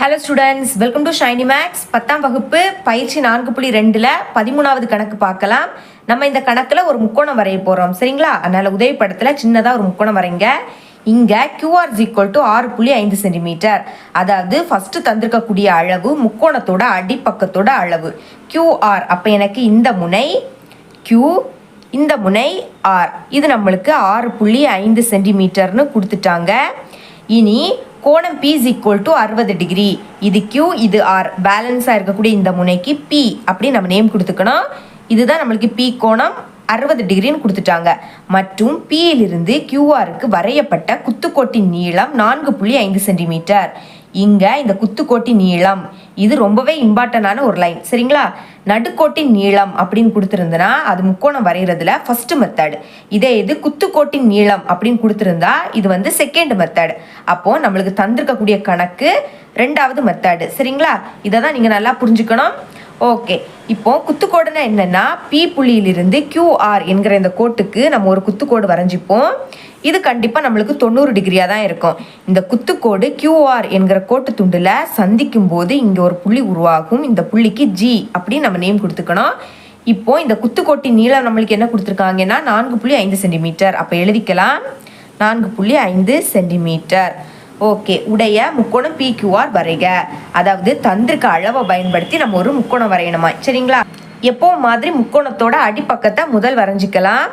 Hello students welcome to Shiny Maths பத்தாம் வகுப்பு பயிற்சி நான்கு புள்ளி ரெண்டில் பதிமூணாவது கணக்கு பார்க்கலாம். நம்ம இந்த கணக்கில் ஒரு முக்கோணம் வரைய போகிறோம் சரிங்களா? அதனால் உதவி படத்தில் சின்னதாக ஒரு முக்கோணம் வரைங்க. இங்கே கியூஆர் ஈக்குவல் டு ஆறு புள்ளி ஐந்து சென்டிமீட்டர். அதாவது ஃபஸ்ட்டு தந்திருக்கக்கூடிய அளவு முக்கோணத்தோட அடிப்பக்கத்தோட அளவு. கியூஆர் அப்போ எனக்கு இந்த முனை கியூ இந்த முனை ஆர் இது நம்மளுக்கு ஆறு புள்ளி ஐந்து சென்டிமீட்டர்னு கொடுத்துட்டாங்க. இனி கோணம் பி இஸ் ஈக்குவல் டு அறுபது டிகிரி இது கியூ இது ஆர் பேலன்ஸாக இருக்கக்கூடிய இந்த முனைக்கு பி அப்படி நம்ம நேம் கொடுத்துக்கணும். இதுதான் நம்மளுக்கு பி கோணம் அறுபது டிகிரின்னு கொடுத்துட்டாங்க. மற்றும் பியிலிருந்து யிலிருந்து கியூஆருக்கு வரையப்பட்ட குத்துக்கோட்டின் நீளம் நான்கு புள்ளி ஐந்து சென்டிமீட்டர் இங்கே இந்த குத்துக்கோட்டின் நீளம். இது ரொம்பவே இம்பார்ட்டண்டான ஒரு லைன் சரிங்களா? நடுக்கோட்டின் நீளம் அப்படின்னு கொடுத்துருந்தனா அது முக்கோணம் வரைகிறதுல ஃபர்ஸ்ட் மெத்தட் இதே இது குத்துக்கோட்டின் நீளம் அப்படின்னு கொடுத்துருந்தா இது வந்து செகண்ட் மெத்தட் அப்போது நம்மளுக்கு தந்திருக்கக்கூடிய கணக்கு ரெண்டாவது மெத்தட் சரிங்களா? இதை தான் நீங்கள் நல்லா புரிஞ்சுக்கணும். ஓகே இப்போ குத்துக்கோடுனா என்னன்னா பி புள்ளியிலிருந்து கியூஆர் என்கிற இந்த கோட்டுக்கு நம்ம ஒரு குத்துக்கோடு வரைஞ்சிப்போம். இது கண்டிப்பாக நம்மளுக்கு தொண்ணூறு டிகிரியாக தான் இருக்கும். இந்த குத்துக்கோடு கியூஆர் என்கிற கோட்டு துண்டில் சந்திக்கும் போது இங்கே ஒரு புள்ளி உருவாகும். இந்த புள்ளிக்கு ஜி அப்படின்னு நம்ம நேம் கொடுத்துக்கணும். இப்போ இந்த குத்துக்கோட்டின் நீளம் நம்மளுக்கு என்ன கொடுத்துருக்காங்கன்னா நான்கு புள்ளி ஐந்து சென்டிமீட்டர். அப்போ எழுதிக்கலாம். நான்கு புள்ளி ஐந்து சென்டிமீட்டர். ஓகே உடைய முக்கோணம் பிக்யூஆர் வரைக. அதாவது தந்திருக்க அளவை பயன்படுத்தி நம்ம ஒரு முக்கோணம் வரையணுமா? சரிங்களா? எப்போ மாதிரி முக்கோணத்தோட அடிப்பக்கத்தை முதல் வரைஞ்சிக்கலாம்.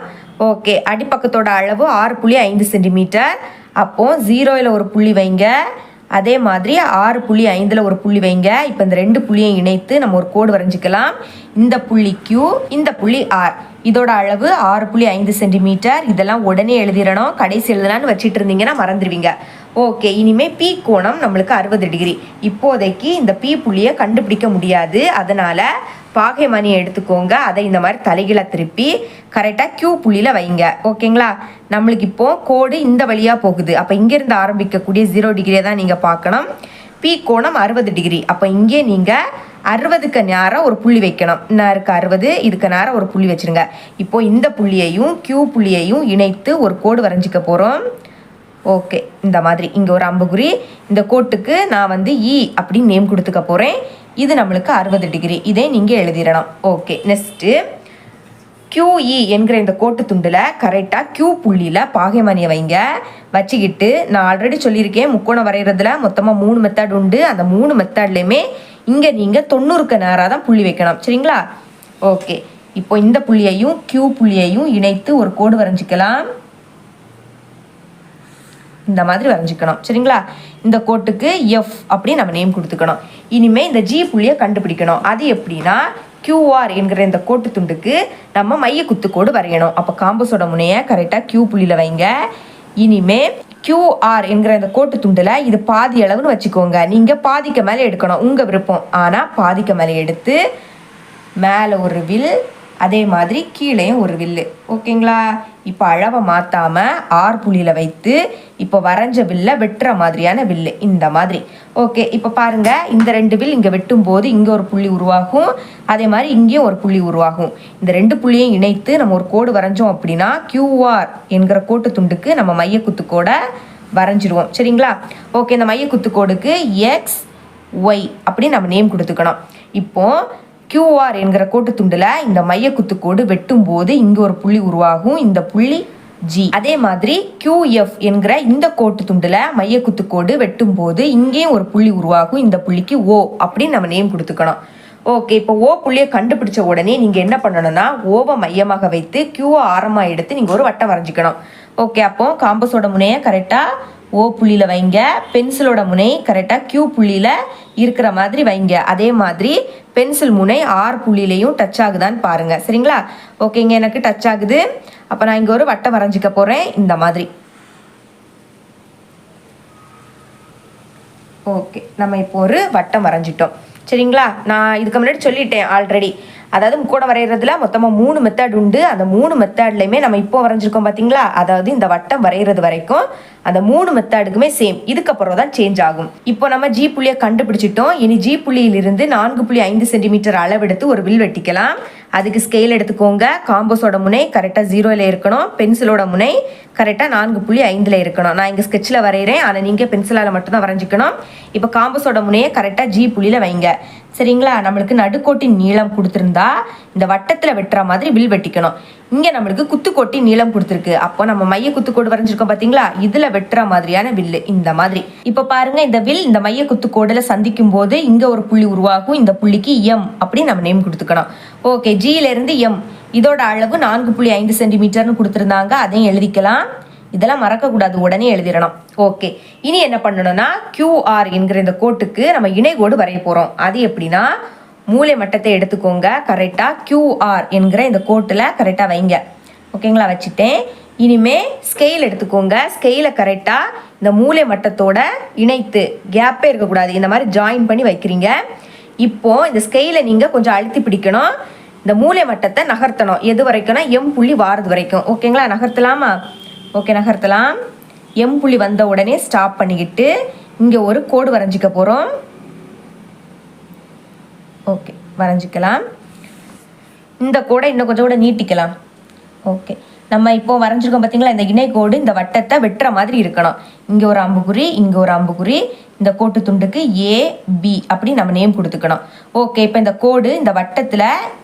ஓகே அடிப்பக்கத்தோட அளவு ஆறு புள்ளி ஐந்து சென்டிமீட்டர். அப்போ ஜீரோவில் ஒரு புள்ளி வைங்க. அதே மாதிரி ஆறு புள்ளி ஐந்தில் ஒரு புள்ளி வைங்க. இப்போ இந்த ரெண்டு புள்ளியும் இணைத்து நம்ம ஒரு கோடு வரைஞ்சிக்கலாம். இந்த புள்ளி கியூ இந்த புள்ளி ஆர் இதோட அளவு ஆறு புள்ளி ஐந்து சென்டிமீட்டர். இதெல்லாம் உடனே எழுதிடணும். கடைசி எழுதலான்னு வச்சுட்டு இருந்தீங்கன்னா மறந்துடுவீங்க. ஓகே இனிமே பி கோணம் நம்மளுக்கு அறுபது டிகிரி இப்போதைக்கு இந்த பி புள்ளியை கண்டுபிடிக்க முடியாது. அதனால பாகை மணியை எடுத்துக்கோங்க. அதை இந்த மாதிரி தலைகீழ திருப்பி கரெக்டாக கியூ புள்ளியில் வைங்க. ஓகேங்களா நம்மளுக்கு இப்போது கோடு இந்த வழியாக போகுது. அப்போ இங்கேருந்து ஆரம்பிக்கக்கூடிய ஜீரோ டிகிரியை தான் நீங்கள் பார்க்கணும். பி கோணம் அறுபது டிகிரி அப்போ இங்கே நீங்கள் அறுபதுக்கு நேரம் ஒரு புள்ளி வைக்கணும். இன்னும் அறுபது. இதுக்கு நேரம் ஒரு புள்ளி வச்சிருங்க. இப்போ இந்த புள்ளியையும் கியூ புள்ளியையும் இணைத்து ஒரு கோடு வரைஞ்சிக்க போகிறோம் ஓகே இந்த மாதிரி இங்கே ஒரு அம்புகுறி இந்த கோட்டுக்கு நான் வந்து இ அப்படின்னு நேம் கொடுத்துக்க போகிறேன் இது நம்மளுக்கு அறுபது டிகிரி இதே நீங்கள் எழுதிடணும் ஓகே நெக்ஸ்ட்டு கியூஇ என்கிற இந்த கோட்டு துண்டில் கரெக்டாக கியூ புள்ளியில் பாகைமணியை வைங்க. வச்சுக்கிட்டு நான் ஆல்ரெடி சொல்லியிருக்கேன் முக்கோணம் வரைகிறதுல மொத்தமாக மூணு மெத்தட் உண்டு. அந்த மூணு மெத்தட்லேயுமே இங்கே நீங்கள் தொண்ணூறுக்கு நேராக தான் புள்ளி வைக்கணும். சரிங்களா? ஓகே இப்போ இந்த புள்ளியையும் கியூ புள்ளியையும் இணைத்து ஒரு கோடு வரைஞ்சிக்கலாம். இந்த மாதிரி வரைஞ்சிக்கணும். சரிங்களா? இந்த கோட்டுக்கு எஃப் அப்படின்னு நம்ம நேம் கொடுத்துக்கணும். இனிமேல் இந்த ஜி புள்ளியை கண்டுபிடிக்கணும். அது எப்படின்னா கியூஆர் என்கிற இந்த கோட்டு துண்டுக்கு நம்ம மைய குத்துக்கோடு வரையணும். அப்போ காம்பஸோட முனையை கரெக்டாக கியூ புள்ளியில் வைங்க. இனிமே கியூஆர் என்கிற இந்த கோட்டு துண்டில் இது பாதி அளவுன்னு வச்சுக்கோங்க. நீங்கள் பாதிக்க மேலே எடுக்கணும். உங்கள் விருப்பம். ஆனால் பாதிக்க மேலே எடுத்து மேலே ஒரு வில் அதே மாதிரி கீழேயும் ஒரு வில்லு. ஓகேங்களா? இப்போ அளவை மாற்றாமல் ஆர் புள்ளியில் வைத்து இப்போ வரைஞ்ச வில்லை வெட்டுற மாதிரியான வில்லு. இந்த மாதிரி. ஓகே இப்போ பாருங்கள் இந்த ரெண்டு வில் இங்கே வெட்டும் போது இங்கே ஒரு புள்ளி உருவாகும். அதே மாதிரி இங்கேயும் ஒரு புள்ளி உருவாகும். இந்த ரெண்டு புள்ளியையும் இணைத்து நம்ம ஒரு கோடு வரைஞ்சோம் அப்படின்னா கியூஆர் என்கிற கோட்டு துண்டுக்கு நம்ம மைய குத்துக்கோடை வரைஞ்சிருவோம். சரிங்களா? ஓகே இந்த மைய குத்துக்கோடுக்கு எக்ஸ் ஒய் அப்படின்னு நம்ம நேம் கொடுத்துக்கணும். இப்போது கியூஆர் என்கிற கோட்டு துண்டில் இந்த மைய குத்துக்கோடு வெட்டும் போது இங்கே ஒரு புள்ளி உருவாகும். இந்த புள்ளி ஜி அதே மாதிரி கியூஎஃப் என்கிற இந்த கோட்டு துண்டில் மைய குத்துக்கோடு வெட்டும் போது இங்கேயும் ஒரு புள்ளி உருவாகும். இந்த புள்ளிக்கு ஓ அப்படின்னு நம்ம நேம் கொடுத்துக்கணும். ஓகே இப்போ ஓ புள்ளியை கண்டுபிடிச்ச உடனே நீங்கள் என்ன பண்ணணும்னா ஓவை மையமாக வைத்து கியூவை ஆரமாக எடுத்து நீங்கள் ஒரு வட்டம் வரைஞ்சிக்கணும். ஓகே அப்போ காம்பஸோட முனையை கரெக்டாக ஓ புள்ளியில் வைங்க. பென்சிலோட முனை கரெக்டாக கியூ புள்ளியில் இருக்கிற மாதிரி வைங்க. அதே மாதிரி பென்சில் முனை ஆர் புள்ளியிலையும் டச் ஆகுதான்னு பாருங்கள் சரிங்களா? ஓகேங்க எனக்கு டச் ஆகுது. அப்போ நான் இங்கே ஒரு வட்டம் வரைஞ்சிக்க போகிறேன் இந்த மாதிரி. ஓகே நம்ம இப்போ ஒரு வட்டம் வரைஞ்சிட்டோம். சரிங்களா? நான் இதுக்கு முன்னாடி சொல்லிட்டேன் ஆல்ரெடி அதாவது முக்கோணம் வரைகிறதுல மொத்தமாக மூணு மெத்தட் உண்டு. அந்த மூணு மெத்தட்லையுமே நம்ம இப்போ வரைஞ்சிருக்கோம் பார்த்தீங்களா அதாவது இந்த வட்டம் வரைகிறது வரைக்கும் அந்த மூணு மெத்தடுக்குமே சேம் இதுக்கப்புறம் தான் சேஞ்ச் ஆகும். இப்போ நம்ம ஜி புள்ளியை கண்டுபிடிச்சிட்டோம். இனி ஜி புள்ளியிலிருந்து நான்கு புள்ளி ஐந்து சென்டிமீட்டர் அளவெடுத்து ஒரு வில் வெட்டிக்கலாம். அதுக்கு ஸ்கேல் எடுத்துக்கோங்க. காம்போஸோட முனை கரெக்டாக ஜீரோவில் இருக்கணும். பென்சிலோட முனை கரெக்டாக நான்கு புள்ளி ஐந்தில் இருக்கணும். நான் இங்கே ஸ்கெட்சில் வரைகிறேன் ஆனால் நீங்கள் பென்சிலால் மட்டும்தான் வரைஞ்சிக்கணும். இப்போ காம்போஸோட முனையை கரெக்டாக ஜி புள்ளியில் வைங்க. சரிங்களா? நம்மளுக்கு நடுக்கோட்டின் நீளம் கொடுத்துருந்தா இந்த வட்டத்தில் வெட்டுற மாதிரி வில் வெட்டிக்கணும். இங்கே நம்மளுக்கு குத்துக்கோட்டின் நீளம் கொடுத்துருக்கு. அப்போ நம்ம மைய குத்துக்கோடு வரைஞ்சிருக்கோம் பார்த்தீங்களா இதில் வெட்டுற மாதிரியான வில்லு. இந்த மாதிரி. இப்போ பாருங்க இந்த வில் இந்த மைய குத்துக்கோடில் சந்திக்கும் போது இங்கே ஒரு புள்ளி உருவாகும். இந்த புள்ளிக்கு எம் அப்படி நம்ம நேம் கொடுத்துக்கணும். ஓகே ஜியிலிருந்து எம் இதோட அளவு நான்கு புள்ளி ஐந்து சென்டிமீட்டர்னு கொடுத்துருந்தாங்க. அதையும் எழுதிக்கலாம். இதெல்லாம் மறக்கக்கூடாது உடனே எழுதிடணும். ஓகே இனி என்ன பண்ணணும்னா கியூஆர் என்கிற இந்த கோட்டுக்கு நம்ம இணைகோடு வரைய போகிறோம் அது எப்படின்னா மூலை மட்டத்தை எடுத்துக்கோங்க. கரெக்டாக கியூஆர் என்கிற இந்த கோட்டில் கரெக்டாக வைங்க. ஓகேங்களா வச்சுட்டேன். இனிமே ஸ்கெயில் எடுத்துக்கோங்க. ஸ்கெயிலை கரெக்டாக இந்த மூலை மட்டத்தோட இணைத்து கேப்பே இருக்கக்கூடாது. இந்த மாதிரி ஜாயின் பண்ணி வைக்கிறீங்க. இப்போ இந்த ஸ்கெயிலை நீங்கள் கொஞ்சம் அழுத்தி பிடிக்கணும். இந்த மூலை மட்டத்தை நகர்த்தணும். எது வரைக்கும்னா எம் புள்ளி வாரது வரைக்கும். ஓகேங்களா நகர்த்தலாமா? ஓகே நகர்த்தலாம். எம் புள்ளி வந்த உடனே ஸ்டாப் பண்ணிக்கிட்டு இங்கே ஒரு கோடு வரைஞ்சிக்க போகிறோம் ஓகே வரைஞ்சிக்கலாம். இந்த கோடை இன்னும் கொஞ்சம் கூட நீட்டிக்கலாம். ஓகே நம்ம இப்போ வரைஞ்சிருக்கோம் பார்த்தீங்களா இந்த இணைக்கோடு இந்த வட்டத்தை வெட்டுற மாதிரி இருக்கணும். இங்கே ஒரு அம்புக்குறி இங்கே ஒரு அம்புக்குறி இந்த கோட்டு துண்டுக்கு ஏ பி அப்படி நம்ம நேம் கொடுத்துக்கணும். ஓகே இப்போ இந்த கோடு இந்த வட்டத்தில்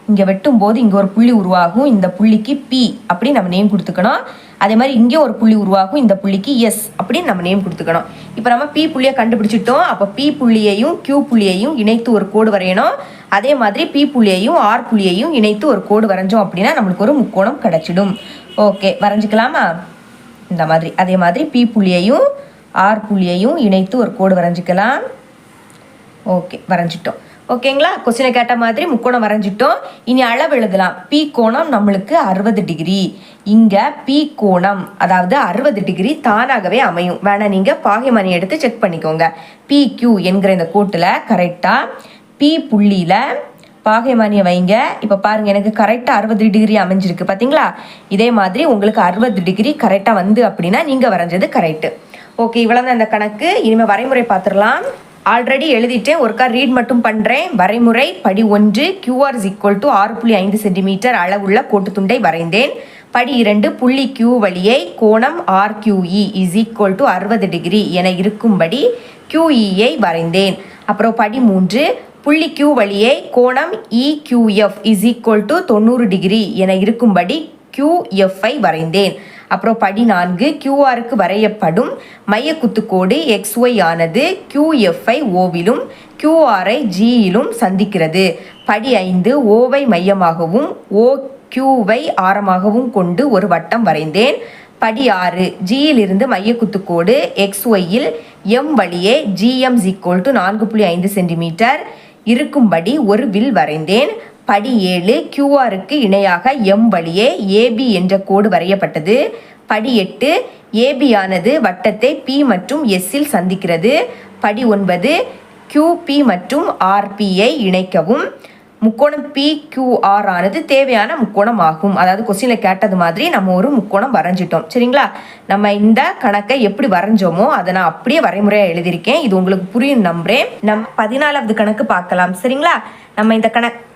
இங்கே வெட்டும் போது இங்கே ஒரு புள்ளி உருவாகும். இந்த புள்ளிக்கு பி அப்படி நம்ம நேம் கொடுத்துக்கணும். அதே மாதிரி இங்கே ஒரு புள்ளி உருவாகும். இந்த புள்ளிக்கு எஸ் அப்படின்னு நம்ம நேம் கொடுத்துக்கணும். இப்போ நம்ம பி புள்ளியை கண்டுபிடிச்சிட்டோம். அப்போ பி புள்ளியையும் கியூ புள்ளியையும் இணைத்து ஒரு கோடு வரையணும். அதே மாதிரி பி புள்ளியையும் ஆர் புள்ளியையும் இணைத்து ஒரு கோடு வரைஞ்சோம் அப்படின்னா நம்மளுக்கு ஒரு முக்கோணம் கிடச்சிடும். ஓகே வரைஞ்சிக்கலாமா? இந்த மாதிரி. அதே மாதிரி பி புள்ளியையும் ஆர் புள்ளியையும் இணைத்து ஒரு கோடு வரைஞ்சிக்கலாம். ஓகே வரைஞ்சிட்டோம். ஓகேங்களா? கொஸ்டினை கேட்ட மாதிரி முக்கோணம் வரைஞ்சிட்டோம். இனி அளவு எழுதலாம். பி கோணம் நம்மளுக்கு அறுபது டிகிரி. இங்கே பி கோணம் அதாவது அறுபது டிகிரி தானாகவே அமையும். வேணா நீங்கள் பாகைமணி எடுத்து செக் பண்ணிக்கோங்க. பி கியூ என்கிற இந்த கோட்டில் கரெக்டாக பி புள்ளியில் பாகைமானியை வைங்க. இப்போ பாருங்கள் எனக்கு கரெக்டாக அறுபது டிகிரி அமைஞ்சிருக்கு. பார்த்தீங்களா இதே மாதிரி உங்களுக்கு அறுபது டிகிரி கரெக்டாக வந்து அப்படின்னா நீங்கள் வரைஞ்சது கரெக்டு ஓகே இவ்வளோ தான் இந்த கணக்கு. இனிமேல் வரைமுறை பார்த்துடலாம். ஆல்ரெடி எழுதிட்டேன். ஒருக்கா ரீட் மட்டும் பண்ணுறேன் வரைமுறை படி ஒன்று. கியூஆர் இஸ் ஈக்குவல் டு ஆறு புள்ளி ஐந்து சென்டிமீட்டர் அளவுள்ள கோட்டுத்துண்டை வரைந்தேன். படி இரண்டு புள்ளி கியூ வழியை கோணம் ஆர்கியூஇ இஸ் ஈக்குவல் டு அறுபது டிகிரி என இருக்கும்படி கியூஇயை வரைந்தேன். அப்புறம் படி மூன்று புள்ளி கியூ வழியை கோணம் இக்யூஎஃப் இஸ் ஈக்குவல் டு தொண்ணூறு டிகிரி என இருக்கும்படி கியூஎஃப்ஐ வரைந்தேன். அப்புறம் படி நான்கு கியூஆருக்கு வரையப்படும் மையக்குத்துக்கோடு எக்ஸ்ஒய் ஆனது கியூஎஃப்ஐ ஓவிலும் கியூஆரை ஜியிலும் சந்திக்கிறது. படி ஐந்து ஓவை மையமாகவும் ஓ கியூவை ஆரமாகவும் கொண்டு ஒரு வட்டம் வரைந்தேன். படி ஆறு ஜியிலிருந்து மையக்குத்துக்கோடு எக்ஸ் ஒய்யில் எம் வழியே ஜிஎம் ஈக்குவல் டு நான்கு புள்ளி ஐந்து சென்டிமீட்டர் இருக்கும்படி ஒரு வில் வரைந்தேன். படி ஏழு கியூஆருக்கு இணையாக எம் வழியே ஏபி என்ற கோடு வரையப்பட்டது. படி எட்டு ஏபியானது வட்டத்தை பி மற்றும் எஸ்ஸில் சந்திக்கிறது. படி ஒன்பது கியூபி மற்றும் ஆர்பியை இணைக்கவும். முக்கோணம் பி கியூஆர் ஆனது தேவையான முக்கோணம் ஆகும். அதாவது கொஸ்டினில் கேட்டது மாதிரி நம்ம ஒரு முக்கோணம் வரைஞ்சிட்டோம். சரிங்களா? நம்ம இந்த கணக்கை எப்படி வரைஞ்சோமோ அதை நான் அப்படியே வரைமுறையாக எழுதியிருக்கேன். இது உங்களுக்கு புரியும் நம்புறேன். நம் பதினாலாவது கணக்கு பார்க்கலாம். சரிங்களா? நம்ம இந்த கணக்கு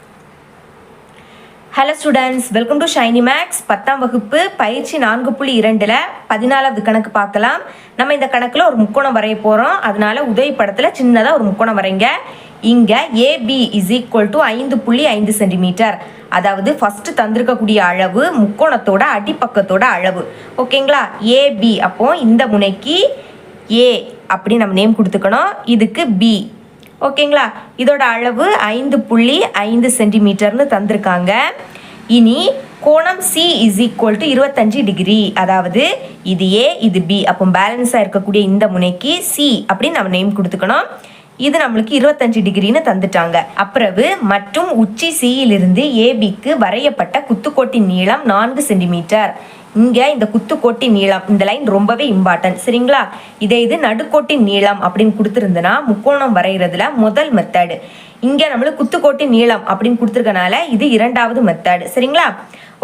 hello students welcome to Shiny Maths பத்தாம் வகுப்பு பயிற்சி நான்கு புள்ளி இரண்டில் பதினாலாவது கணக்கு பார்க்கலாம். நம்ம இந்த கணக்கில் ஒரு முக்கோணம் வரைய போகிறோம் அதனால உதவி படத்தில் சின்னதாக ஒரு முக்கோணம் வரைங்க. இங்கே ஏபி இஸ் ஈக்குவல் டு ஐந்து புள்ளி ஐந்து சென்டிமீட்டர். அதாவது ஃபஸ்ட்டு தந்திருக்கக்கூடிய அளவு முக்கோணத்தோட அடிப்பக்கத்தோட அளவு. ஓகேங்களா ஏபி அப்போ இந்த முனைக்கு ஏ அப்படி நம்ம நேம் கொடுத்துக்கணும். இதுக்கு பி ஓகேங்களா? இதோட அளவு ஐந்து புள்ளி ஐந்து சென்டிமீட்டர்னு தந்திருக்காங்க. இனி கோணம் சி இஸ் ஈக்குவல் டு இருபத்தஞ்சு டிகிரி அதாவது இது ஏ இது பி அப்போ பேலன்ஸாக இருக்கக்கூடிய இந்த முனைக்கு சி அப்படின்னு நம்ம நேம் கொடுத்துக்கணும். இது நம்மளுக்கு இருபத்தஞ்சு டிகிரின்னு தந்துட்டாங்க. அப்புறவு மற்றும் உச்சி சியிலிருந்து ஏபிக்கு வரையப்பட்ட குத்துக்கோட்டின் நீளம் நான்கு சென்டிமீட்டர். இங்கே இந்த குத்துக்கோட்டின் நீளம் இந்த லைன் ரொம்பவே இம்பார்ட்டன்ட் சரிங்களா? இதே இது நடுக்கோட்டின் நீளம் அப்படின்னு கொடுத்துருந்தனா முக்கோணம் வரைகிறதுல முதல் மெத்தடு இங்கே நம்மளுக்கு குத்துக்கோட்டின் நீளம் அப்படின்னு கொடுத்துருக்கனால இது இரண்டாவது மெத்தடு சரிங்களா?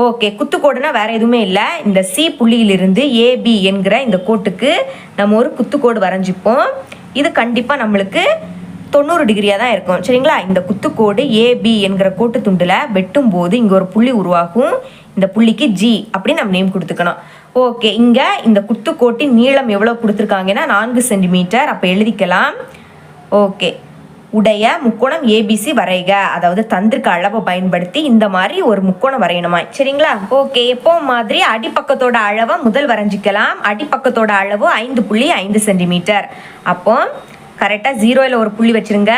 ஓகே குத்துக்கோடுனா வேறு எதுவுமே இல்லை. இந்த சி புள்ளியிலிருந்து ஏபி என்கிற இந்த கோட்டுக்கு நம்ம ஒரு குத்துக்கோடு வரைஞ்சிப்போம். இது கண்டிப்பாக நம்மளுக்கு தொண்ணூறு டிகிரியாக தான் இருக்கும். சரிங்களா? இந்த குத்துக்கோடு ஏபி என்கிற கோட்டு துண்டில் வெட்டும் போது இங்கே ஒரு புள்ளி உருவாகும். இந்த புள்ளிக்கு ஜி அப்படின்னு நம்ம நேம் கொடுத்துக்கணும். ஓகே இங்கே இந்த குத்துக்கோட்டின் நீளம் எவ்வளோ கொடுத்துருக்காங்கன்னா நான்கு சென்டிமீட்டர் அப்போ எழுதிக்கலாம். ஓகே உடைய முக்கோணம் ஏபிசி வரைக. அதாவது தந்திருக்க அளவை பயன்படுத்தி இந்த மாதிரி ஒரு முக்கோணம் வரையணுமா? சரிங்களா? ஓகே எப்போ மாதிரி அடிப்பக்கத்தோட அளவை முதல் வரைஞ்சிக்கலாம். அடிப்பக்கத்தோட அளவு ஐந்து புள்ளி ஐந்து சென்டிமீட்டர் அப்போ கரெக்டாக ஜீரோவில் ஒரு புள்ளி வச்சுருங்க.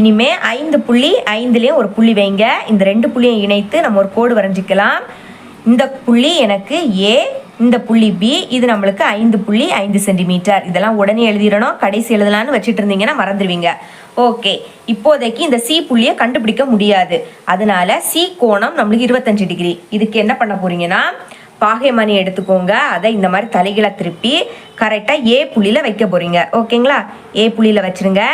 இனிமே ஐந்து புள்ளி ஐந்துலேயும் ஒரு புள்ளி வைங்க. இந்த ரெண்டு புள்ளியும் இணைத்து நம்ம ஒரு கோடு வரைஞ்சிக்கலாம். இந்த புள்ளி எனக்கு ஏ இந்த புள்ளி பி இது நம்மளுக்கு ஐந்து புள்ளி ஐந்து சென்டிமீட்டர் இதெல்லாம் உடனே எழுதிடணும். கடைசி எழுதலான்னு வச்சுட்டு இருந்தீங்கன்னா மறந்துடுவீங்க. ஓகே இப்போதைக்கு இந்த சி புள்ளியை கண்டுபிடிக்க முடியாது. அதனால சி கோணம் நம்மளுக்கு இருபத்தஞ்சு டிகிரி இதுக்கு என்ன பண்ண போறீங்கன்னா பாகைமணி எடுத்துக்கோங்க. அதை இந்த மாதிரி தலைகளை திருப்பி கரெக்டாக ஏ புள்ளியில் வைக்க போறீங்க. ஓகேங்களா ஏ புள்ளியில் வச்சுருங்க.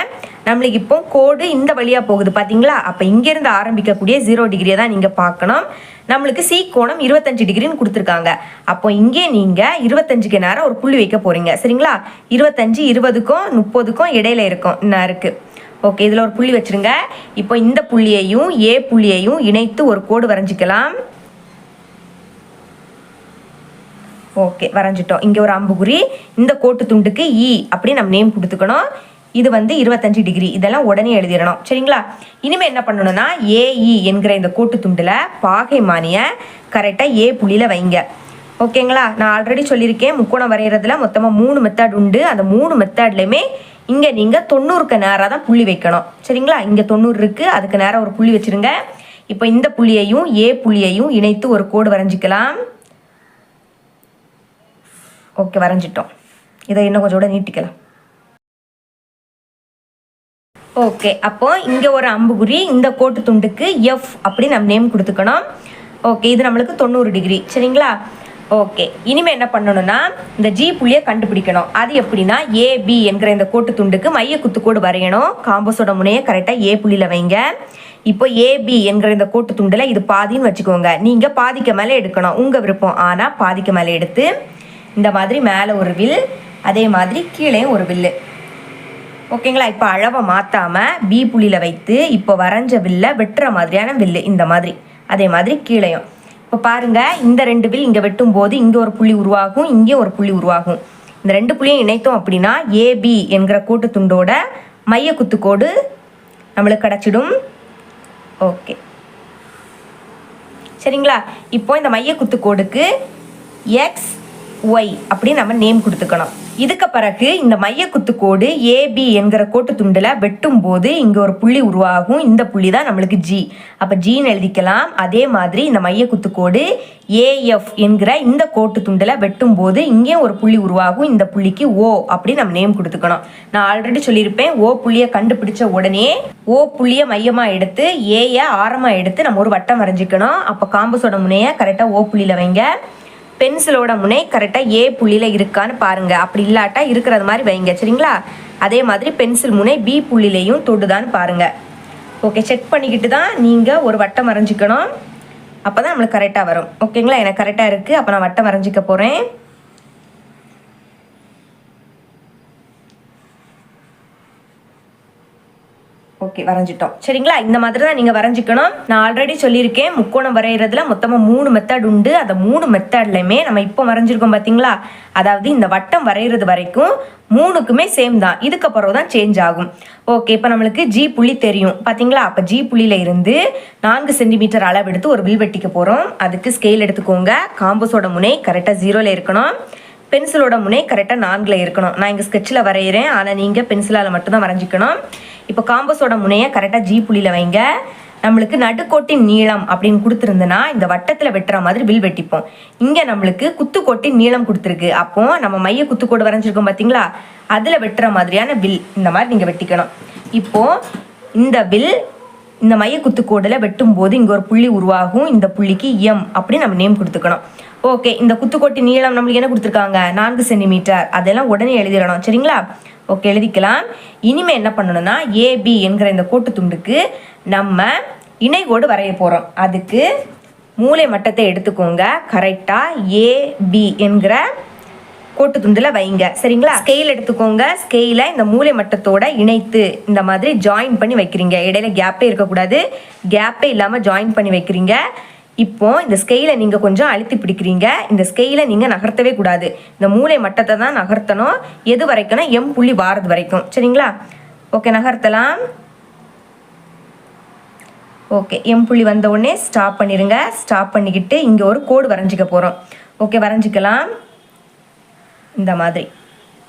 நம்மளுக்கு இப்போ கோடு இந்த வழியாக போகுது. பார்த்தீங்களா அப்போ இங்கேருந்து ஆரம்பிக்கக்கூடிய ஜீரோ டிகிரியை தான் நீங்கள் பார்க்கணும். நம்மளுக்கு சி கோணம் இருபத்தஞ்சு டிகிரின்னு கொடுத்துருக்காங்க. அப்போ இங்கே நீங்கள் இருபத்தஞ்சுக்கு நேரம் ஒரு புள்ளி வைக்க போகிறீங்க சரிங்களா? இருபத்தஞ்சு இருபதுக்கும் முப்பதுக்கும் இடையில இருக்கும். இன்னும் இருக்குது ஓகே இதில் ஒரு புள்ளி வச்சிருங்க. இப்போ இந்த புள்ளியையும் ஏ புள்ளியையும் இணைத்து ஒரு கோடு வரைஞ்சிக்கலாம். ஓகே வரைஞ்சிட்டோம். இங்கே ஒரு அம்புகுறி. இந்த கோட்டு துண்டுக்கு e இ அப்படி நம்ம நேம் கொடுத்துக்கணும். இது வந்து இருபத்தஞ்சு டிகிரி. இதெல்லாம் உடனே எழுதிடணும். சரிங்களா? இனிமேல் என்ன பண்ணணும்னா ஏஇ என்கிற இந்த கோட்டு துண்டில் பாகை மானியை கரெக்டாக ஏ புள்ளியில் வைங்க. ஓகேங்களா? நான் ஆல்ரெடி சொல்லியிருக்கேன். முக்கோணம் வரைகிறதுல மொத்தமாக மூணு மெத்தட் உண்டு. அந்த மூணு மெத்தட்லையுமே இங்கே நீங்கள் தொண்ணூறுக்கு நேராக தான் புள்ளி வைக்கணும். சரிங்களா? இங்கே தொண்ணூறு இருக்குது அதுக்கு நேராக ஒரு புள்ளி வச்சுருங்க. இப்போ இந்த புள்ளியையும் ஏ புள்ளியையும் இணைத்து ஒரு கோடு வரைஞ்சிக்கலாம். ஓகே வரைஞ்சிட்டோம். இதை இன்னும் கொஞ்சம் கூட நீட்டிக்கலாம். ஓகே அப்போ இங்கே ஒரு அம்புகுறி இந்த கோட்டு துண்டுக்கு எஃப் அப்படி நம்ம நேம் கொடுத்துக்கணும். ஓகே இது நம்மளுக்கு தொண்ணூறு டிகிரி சரிங்களா? ஓகே இனிமேல் என்ன பண்ணணும்னா இந்த ஜி புள்ளியை கண்டுபிடிக்கணும். அது எப்படின்னா ஏபி என்கிற இந்த கோட்டு துண்டுக்கு மைய குத்துக்கோடு வரையணும் காம்பஸோட முனையை கரெக்டாக ஏ புள்ளியில் வைங்க. இப்போ ஏபி என்கிற இந்த கோட்டு துண்டில் இது பாதின்னு வச்சுக்கோங்க. நீங்கள் பாதிக்க மேலே எடுக்கணும். உங்கள் விருப்பம் ஆனால் பாதிக்க மேலே எடுத்து இந்த மாதிரி மேலே ஒரு வில் அதே மாதிரி கீழே ஒரு வில்லு. ஓகேங்களா? இப்போ அளவை மாற்றாமல் பி புள்ளியில் வைத்து இப்போ வரைஞ்ச வில்லை வெட்டுற மாதிரியான வில்லு இந்த மாதிரி. அதே மாதிரி கீழேயும். இப்போ பாருங்கள் இந்த ரெண்டு வில் இங்கே வெட்டும் போது இங்கே ஒரு புள்ளி உருவாகும் இங்கே ஒரு புள்ளி உருவாகும். இந்த ரெண்டு புள்ளியும் இணைத்தோம் அப்படின்னா ஏபி என்கிற கூட்டு துண்டோட மைய குத்துக்கோடு நம்மளுக்கு கிடச்சிடும். ஓகே. சரிங்களா? இப்போ இந்த மைய குத்துக்கோடுக்கு எக்ஸ் ஒய் அப்படின்னு நம்ம நேம் கொடுத்துக்கணும். இதுக்கு பிறகு இந்த மைய குத்துக்கோடு ஏபி என்கிற கோட்டு துண்டில் வெட்டும் போது இங்கே ஒரு புள்ளி உருவாகும். இந்த புள்ளி தான் நம்மளுக்கு ஜி அப்போ ஜின்னு எழுதிக்கலாம். அதே மாதிரி இந்த மைய குத்துக்கோடு ஏஎஃப் என்கிற இந்த கோட்டு துண்டில் வெட்டும் போது இங்கேயும் ஒரு புள்ளி உருவாகும். இந்த புள்ளிக்கு ஓ அப்படி நம்ம நேம் கொடுத்துக்கணும். நான் ஆல்ரெடி சொல்லியிருப்பேன். ஓ புள்ளியை கண்டுபிடிச்ச உடனே ஓ புள்ளியை மையமாக எடுத்து ஏயை ஆரமாக எடுத்து நம்ம ஒரு வட்டம் வரைஞ்சிக்கணும். அப்போ காம்பஸோட முனையை கரெக்டாக ஓ புள்ளியில் வைங்க. பென்சிலோட முனை கரெக்டாக ஏ புள்ளியில் இருக்கான்னு பாருங்கள் அப்படி இல்லாட்டா இருக்கிறது மாதிரி வைங்க. சரிங்களா? அதே மாதிரி பென்சில் முனை பி புள்ளிலையும் தொடுதான்னு பாருங்கள் ஓகே செக் பண்ணிக்கிட்டு தான் நீங்கள் ஒரு வட்டம் வரைஞ்சிக்கணும். அப்போ தான் நம்மளுக்கு கரெக்டாக வரும். ஓகேங்களா எனக்கு கரெக்டாக இருக்குது அப்போ நான் வட்டம் வரைஞ்சிக்க போகிறேன் ஓகே வரைஞ்சிட்டோம். சரிங்களா? இந்த மாதிரி தான் நீங்கள் வரைஞ்சிக்கணும். நான் ஆல்ரெடி சொல்லியிருக்கேன் முக்கோணம் வரைகிறதுல மொத்தமாக மூணு மெத்தட் உண்டு. அந்த மூணு மெத்தட்லையுமே நம்ம இப்போ வரைஞ்சிருக்கோம் பார்த்தீங்களா அதாவது இந்த வட்டம் வரைகிறது வரைக்கும் மூணுக்குமே சேம் தான். இதுக்கப்புறம் தான் சேஞ்ச் ஆகும். ஓகே இப்போ நம்மளுக்கு ஜி புள்ளி தெரியும். பார்த்தீங்களா அப்போ ஜி புள்ளியில் இருந்து நான்கு சென்டிமீட்டர் அளவு எடுத்து ஒரு வில் வெட்டிக்க போகிறோம் அதுக்கு ஸ்கேல் எடுத்துக்கோங்க. காம்பஸோட முனை கரெக்டாக ஜீரோவில் இருக்கணும். பென்சிலோட முனை கரெக்டாக நான்கில் இருக்கணும். நான் இங்கே ஸ்கெட்சில் வரைகிறேன் ஆனால் நீங்கள் பென்சிலால் மட்டும்தான் வரைஞ்சிக்கணும். இப்போ காம்பஸோட முனையை கரெக்டாக ஜி புள்ளியில் வைங்க. நம்மளுக்கு நடுக்கோட்டின் நீளம் அப்படின்னு கொடுத்துருந்தனா இந்த வட்டத்தில் வெட்டுற மாதிரி வில் வெட்டிப்போம். இங்கே நம்மளுக்கு குத்துக்கோட்டின் நீளம் கொடுத்துருக்கு. அப்போ நம்ம மைய குத்துக்கோடு வரைஞ்சிருக்கோம் பார்த்தீங்களா அதில் வெட்டுற மாதிரியான வில் இந்த மாதிரி நீங்கள் வெட்டிக்கணும். இப்போது இந்த வில் இந்த மைய குத்துக்கோடில் வெட்டும் போது இங்கே ஒரு புள்ளி உருவாகும். இந்த புள்ளிக்கு எம் அப்படின்னு நம்ம நேம் கொடுத்துக்கணும். ஓகே இந்த குத்துக்கோட்டி நீளம் நம்மளுக்கு என்ன கொடுத்துருக்காங்க? நான்கு சென்டிமீட்டர் அதெல்லாம் உடனே எழுதிடணும். சரிங்களா? ஓகே எழுதிக்கலாம். இனிமேல் என்ன பண்ணணும்னா ஏபி என்கிற இந்த கோட்டு துண்டுக்கு நம்ம இணைகோடு வரைய போகிறோம் அதுக்கு மூளை மட்டத்தை எடுத்துக்கோங்க. கரெக்டாக ஏபி என்கிற கோட்டு துண்டில் வைங்க. சரிங்களா? ஸ்கெயில் எடுத்துக்கோங்க. ஸ்கெயில இந்த மூலை மட்டத்தோட இணைத்து இந்த மாதிரி ஜாயின் பண்ணி வைக்கிறீங்க. இடையில கேப்பே இருக்கக்கூடாது. கேப்பே இல்லாமல் ஜாயின் பண்ணி வைக்கிறீங்க. இப்போ இந்த ஸ்கெயிலை நீங்கள் கொஞ்சம் அழுத்தி பிடிக்கிறீங்க. இந்த ஸ்கெயிலை நீங்கள் நகர்த்தவே கூடாது. இந்த மூளை மட்டத்தை தான் நகர்த்தணும். எது வரைக்கும்னா எம் புள்ளி வாரது வரைக்கும். சரிங்களா? ஓகே நகர்த்தலாம். ஓகே எம் புள்ளி வந்த உடனே ஸ்டாப் பண்ணிடுங்க ஸ்டாப் பண்ணிக்கிட்டு இங்கே ஒரு கோடு வரைஞ்சிக்க போகிறோம் ஓகே வரைஞ்சிக்கலாம். இந்த மாதிரி.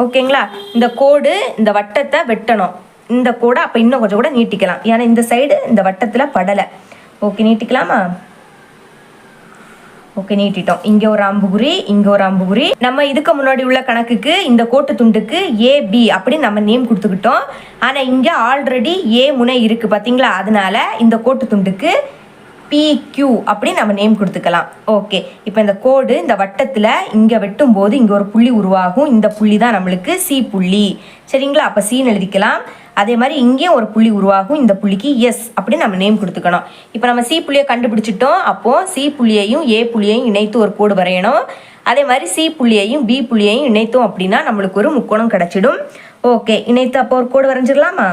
ஓகேங்களா இந்த கோடு இந்த வட்டத்தை வெட்டணும். இந்த கோடை அப்போ இன்னும் கொஞ்சம் கூட நீட்டிக்கலாம். ஏன்னா இந்த சைடு இந்த வட்டத்தில் படலை. ஓகே நீட்டிக்கலாமா? ஓகே நீட்டிட்டோம். இங்க ஒரு அம்புகுறி இங்க ஒரு அம்புகுறி. நம்ம இதுக்கு முன்னாடி உள்ள கணக்குக்கு இந்த கோட்டு துண்டுக்கு ஏ பி அப்படின்னு நம்ம நேம் கொடுத்துக்கிட்டோம். ஆனா இங்க ஆல்ரெடி ஏ முனை இருக்கு பாத்தீங்களா? அதனால இந்த கோட்டு துண்டுக்கு பிக்யூ அப்படின்னு நம்ம நேம் கொடுத்துக்கலாம். ஓகே இப்போ இந்த கோடு இந்த வட்டத்தில் இங்கே வெட்டும் போது இங்கே ஒரு புள்ளி உருவாகும். இந்த புள்ளி தான் நம்மளுக்கு சி புள்ளி. சரிங்களா? அப்போ சின்னு எழுதிக்கலாம். அதே மாதிரி இங்கேயும் ஒரு புள்ளி உருவாகும். இந்த புள்ளிக்கு எஸ் அப்படின்னு நம்ம நேம் கொடுத்துக்கணும். இப்போ நம்ம சி புள்ளியை கண்டுபிடிச்சிட்டோம். அப்போது சி புள்ளியையும் ஏ புள்ளியையும் இணைத்து ஒரு கோடு வரையணும். அதே மாதிரி சி புள்ளியையும் பி புள்ளியையும் இணைத்தோம் அப்படின்னா நம்மளுக்கு ஒரு முக்கோணம் கிடச்சிடும். ஓகே இணைத்து அப்போ ஒரு கோடு வரைஞ்சிடலாமா?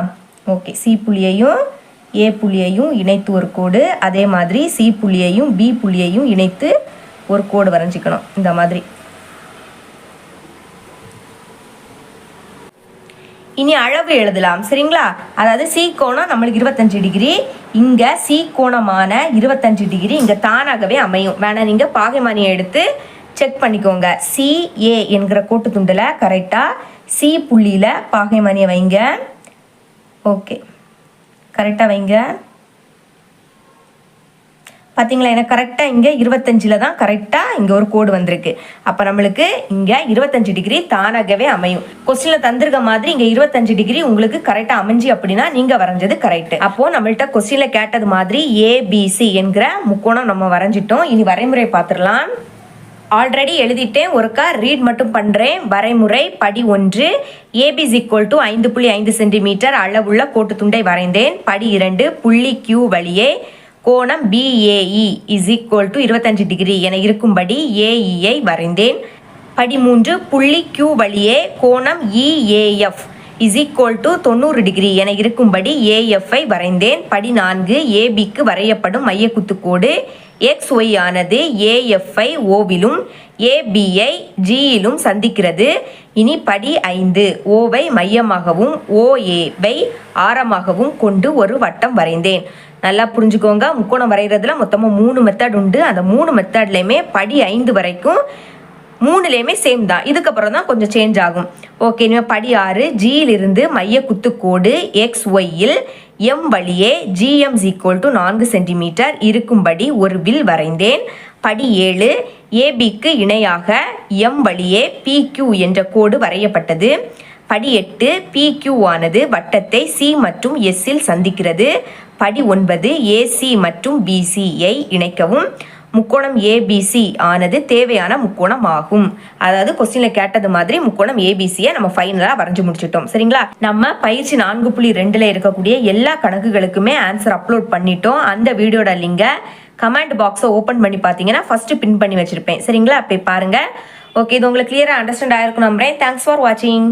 ஓகே சி புள்ளியையும் ஏ புள்ளியையும் இணைத்து ஒரு கோடு. அதே மாதிரி சி புள்ளியையும் பி புள்ளியையும் இணைத்து ஒரு கோடு வரைஞ்சிக்கணும். இந்த மாதிரி. இனி அளவு எழுதலாம். சரிங்களா? அதாவது சி கோணம் நம்மளுக்கு இருபத்தஞ்சு டிகிரி இங்கே சி கோணமான இருபத்தஞ்சு டிகிரி இங்கே தானாகவே அமையும். வேணால் நீங்கள் பாகைமானியை எடுத்து செக் பண்ணிக்கோங்க. சிஏ என்கிற கோட்டு துண்டில் கரெக்டாக சி புள்ளியில் பாகைமானியை வைங்க. ஓகே கரெக்டாக வைங்க. பார்த்தீங்களா எனக்கு கரெக்டாக இங்கே இருபத்தஞ்சில் தான் கரெக்டாக இங்கே ஒரு கோடு வந்திருக்கு. அப்போ நம்மளுக்கு இங்கே இருபத்தஞ்சு டிகிரி தானாகவே அமையும். கொஸ்டினில் தந்திருக்க மாதிரி இங்கே இருபத்தஞ்சு டிகிரி உங்களுக்கு கரெக்டாக அமைஞ்சு அப்படின்னா நீங்கள் வரைஞ்சது கரெக்ட் அப்போது நம்மள்கிட்ட கொஸ்டினில் கேட்டது மாதிரி ஏபிசி என்கிற முக்கோணம் நம்ம வரைஞ்சிட்டோம். இனி வரைமுறை பார்த்துடலாம் ஆல்ரெடி எழுதிட்டேன் ஒருக்கா ரீட் மட்டும் பண்ணுறேன் வரைமுறை படி ஒன்று. ஏபிஸ் ஈக்குவல் டு ஐந்து புள்ளி ஐந்து சென்டிமீட்டர் அளவுள்ள கோட்டு துண்டை வரைந்தேன். படி இரண்டு புள்ளி கியூ வழியே. கோணம் பிஏஇ இஸ் ஈக்குவல் டு இருபத்தஞ்சு டிகிரி என இருக்கும்படி ஏஇயை வரைந்தேன். படிமூன்று புள்ளி கியூ வழியே கோணம் இஏஎஃப் இஸ் ஈக்குவல் டு தொண்ணூறு டிகிரி என இருக்கும்படி ஏஎஃப்ஐ வரைந்தேன். படி நான்கு ஏபிக்கு வரையப்படும் மையக்குத்துக்கோடு எக்ஸ் ஒய் ஆனது ஏஎஃப்ஐ ஓவிலும் ஏபிஐ ஜியிலும் சந்திக்கிறது. இனி படி ஐந்து ஓவை மையமாகவும் ஓஏவை ஆரமாகவும் கொண்டு ஒரு வட்டம் வரைந்தேன். நல்லா புரிஞ்சுக்கோங்க. முக்கோணம் வரைகிறதுல மொத்தமாக மூணு மெத்தட் உண்டு. அந்த மூணு மெத்தட்லேயுமே படி ஐந்து வரைக்கும் மூணுலேயுமே சேம் தான். இதுக்கப்புறம் தான் கொஞ்சம் சேஞ்ச் ஆகும். ஓகே இனிமேல் படி ஆறு ஜியிலிருந்து மைய குத்துக்கோடு எக்ஸ் ஒய்யில் எம் வழியே ஜிஎம் ஈக்குவல் டு நான்கு சென்டிமீட்டர் இருக்கும்படி ஒரு வில் வரைந்தேன். படி ஏழு ஏபிக்கு இணையாக எம் வழியே பிக்யூ என்ற கோடு வரையப்பட்டது. படி எட்டு பிக்யூ ஆனது வட்டத்தை சி மற்றும் எஸ்ஸில் சந்திக்கிறது. படி ஒன்பது ஏசி மற்றும் பிசியை இணைக்கவும். முக்கோணம் ஏபிசி ஆனது தேவையான முக்கோணம் ஆகும் அதாவது கொஸ்டினில் கேட்டது மாதிரி முக்கோணம் ஏபிசியை நம்ம ஃபைனலாக வரைஞ்சு முடிச்சிட்டோம். சரிங்களா? நம்ம பயிற்சி நான்கு புள்ளி ரெண்டில் இருக்கக்கூடிய எல்லா கணக்குகளுக்குமே ஆன்சர் அப்லோட் பண்ணிட்டோம். அந்த வீடியோட லிங்கை கமெண்ட் பாக்ஸை ஓப்பன் பண்ணி பார்த்தீங்கன்னா ஃபஸ்ட்டு பின் பண்ணி வச்சுருப்பேன். சரிங்களா? அப்போ பாருங்கள் ஓகே இது உங்களுக்கு கிளியராக அண்டர்ஸ்டாண்ட் ஆயிருக்கும் நம்புறேன். தேங்க்ஸ் ஃபார் வாட்சிங்